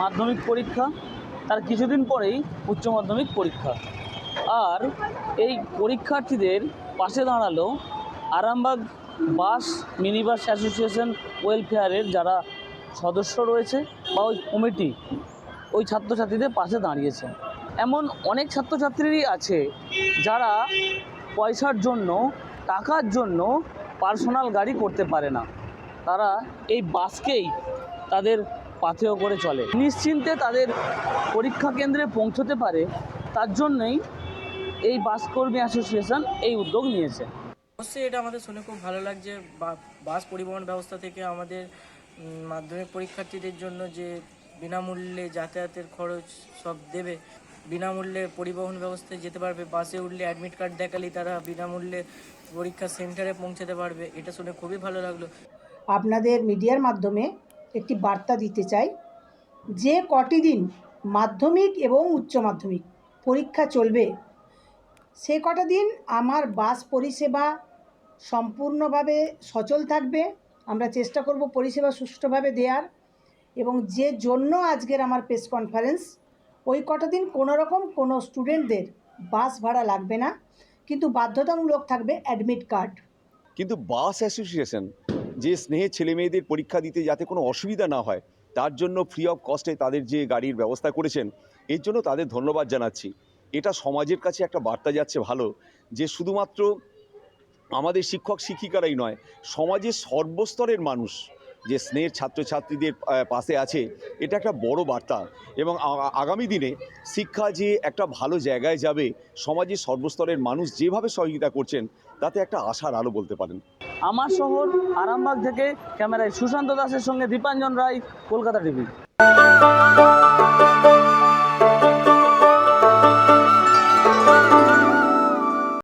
মাধ্যমিক পরীক্ষা, তার কিছুদিন পরেই উচ্চ মাধ্যমিক পরীক্ষা। আর এই পরীক্ষার্থীদের পাশে দাঁড়াল Arambagh bus mini bus association ওয়েলফেয়ারের যারা সদস্য রয়েছে বা ওই কমিটি, ওই ছাত্রছাত্রীদের পাশে দাঁড়িয়েছে। এমন অনেক ছাত্রছাত্রীরই আছে যারা পয়সার জন্য, টাকার জন্য পার্সোনাল গাড়ি করতে পারে না। তারা এই বাসকেই তাদের পাথেয় করে চলে। নিশ্চিন্তে তাদের পরীক্ষা কেন্দ্রে পৌঁছতে পারে তার জন্যই এই বাসকর্মী অ্যাসোসিয়েশন এই উদ্যোগ নিয়েছে। অবশ্যই এটা আমাদের শুনে খুব ভালো লাগছে। বা- বাস পরিবহন ব্যবস্থা থেকে আমাদের মাধ্যমিক পরীক্ষার্থীদের জন্য যে বিনামূল্যে যাতায়াতের খরচ সব দেবে বিনামূল্যে পরিবহন ব্যবস্থায় যেতে পারবে বাসে উঠলে অ্যাডমিট কার্ড দেখালেই তারা বিনামূল্যে পরীক্ষা সেন্টারে পৌঁছাতে পারবে এটা শুনে খুবই ভালো লাগল। আপনাদের মিডিয়ার মাধ্যমে একটি বার্তা দিতে চাই যে কটি দিন মাধ্যমিক এবং উচ্চ মাধ্যমিক পরীক্ষা চলবে, সে কটা দিন আমার বাস পরিষেবা সম্পূর্ণভাবে সচল থাকবে, আমরা চেষ্টা করব পরিষেবা সুষ্ঠুভাবে দেওয়ার এবং যে জন্য আজকের আমার প্রেস কনফারেন্স ওই কটা দিন কোনো রকম কোনো স্টুডেন্টদের বাস ভাড়া লাগবে না, কিন্তু বাধ্যতামূলক থাকবে অ্যাডমিট কার্ড কিন্তু বাস অ্যাসোসিয়েশন যে স্নেহে ছেলে মেয়েদের পরীক্ষা দিতে যাতে কোনো অসুবিধা না হয়, তার জন্য ফ্রি অফ কস্টে তাদের যে গাড়ির ব্যবস্থা করেছেন, এর জন্য তাদের ধন্যবাদ জানাচ্ছি। এটা সমাজের কাছে একটা বার্তা যাচ্ছে ভালো, যে শুধুমাত্র আমাদের শিক্ষক শিক্ষিকারাই নয়, সমাজের সর্বস্তরের মানুষ যে স্নেহের ছাত্রছাত্রীদের পাশে আছে, এটা একটা বড় বার্তা। এবং আগামী দিনে শিক্ষা যে একটা ভালো জায়গায় যাবে, সমাজের সর্বস্তরের মানুষ যেভাবে সহযোগিতা করছেন, তাতে একটা আশার আলো বলতে পারেন। আমার শহর আরামবাগ থেকে ক্যামেরায় সুশান্ত দাসের সঙ্গে দীপাঞ্জন রায়, কলকাতা টিভি।